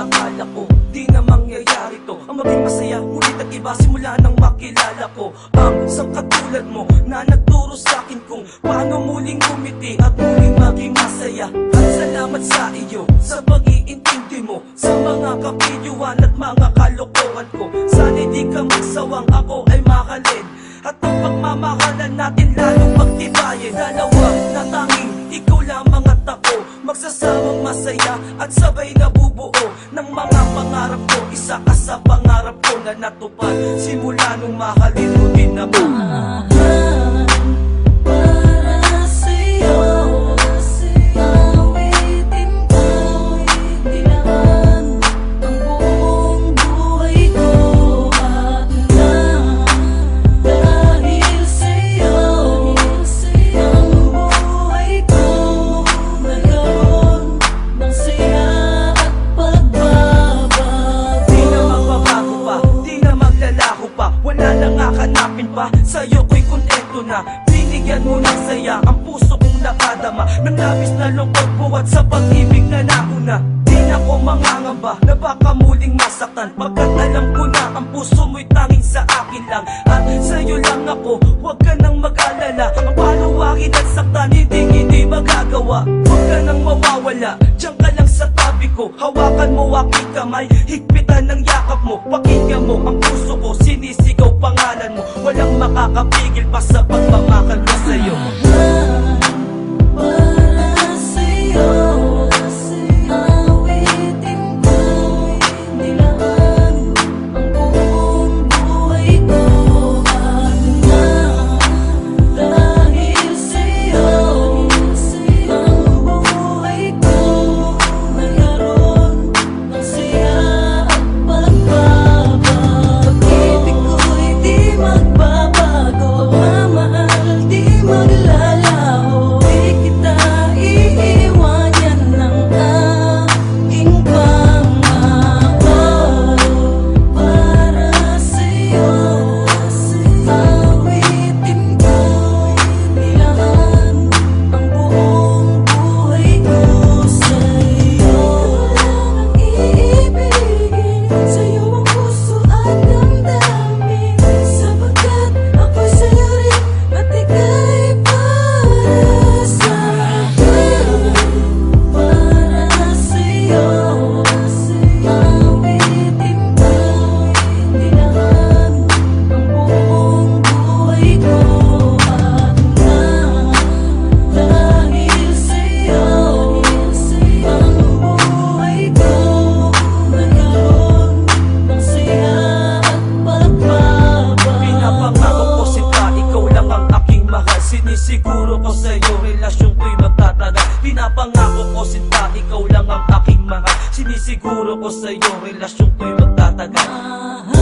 akala ko Di na mangyayari to. Ang maging masaya Ngunit at iba simula nang makilala ko. Ang isang katulad mo Na nagturo sa akin kung Paano muling umiti At muling maging masaya. At salamat sa iyo Sa pag-iintindi mo Sa mga kapilyuan At mga kalokohan ko. Sana di ka magsawang Ako ay mahalin. At ang pagmamahalan natin Lalong pagtibayin Dalawa ako Magsasamang masaya At sabay nabubuo Ng mga pangarap ko. Isa ka sa pangarap ko na natupad. Simula nung mahalin Binigyan mo ng saya, ang puso kong nakadama. Ng labis na lungkot buwat sa pag-ibig na nauna. Di na ko mangangamba, na baka muling masaktan. Pagkat alam ko na, ang puso mo'y tanging sa akin lang. At sa'yo lang ako, huwag ka nang mag-alala. Ang paluwakin at saktan, hindi hindi magagawa. Huwag ka nang mawawala, diyan ka lang sa tabi ko Hawakan mo aking kamay, higpitan ng yakap mo Pakinggan mo ang puso ko, sinisigaw pangalan mo Walang makakapigil pa sa pagmamahal ko sa'yo Pinapangako ko sinta, ikaw lang ang aking mahal. Sinisiguro ko sa'yo, relasyon ko'y magtatagal